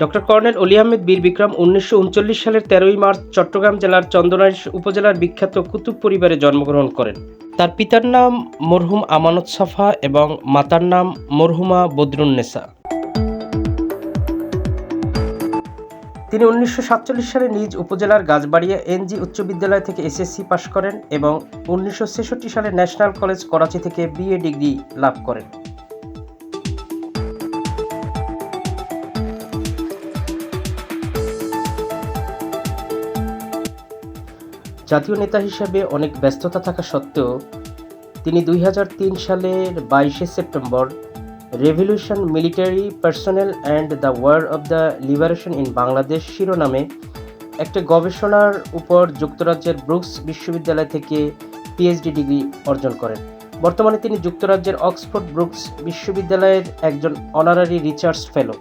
Doctor colonel অলি আহমেদ বীর বিক্রম উনিশশো উনচল্লিশ সালের তেরোই মার্চ চট্টগ্রাম জেলার চন্দনাইশ উপজেলার বিখ্যাত কুতুব পরিবারে জন্মগ্রহণ করেন। তার পিতার নাম মরহুম আমানত সাফা এবং মাতার নাম মরহুমা বদরুন্নেসা তিনি উনিশশো সাতচল্লিশ সালে নিজ উপজেলার গাছবাড়িয়া এনজি উচ্চ বিদ্যালয় থেকে এসএসসি পাশ করেন এবং উনিশশো ছেষট্টি সালে ন্যাশনাল কলেজ করাচি থেকে বিএ ডিগ্রি লাভ করেন। জাতীয় নেতা হিসেবে অনেক ব্যস্ততা থাকা সত্ত্বেও তিনি দুই হাজার তিন সালের বাইশে September revolution military, personnel and the war of the liberation in Bangladesh শিরোনামে একটি গবেষণার উপর যুক্তরাজ্যের ব্রুকস বিশ্ববিদ্যালয় থেকে পিএইচডি ডিগ্রি অর্জন করেন। বর্তমানে তিনি যুক্তরাজ্যের অক্সফোর্ড ব্রুকস বিশ্ববিদ্যালয়ের একজন অনারারি রিসার্চ ফেলো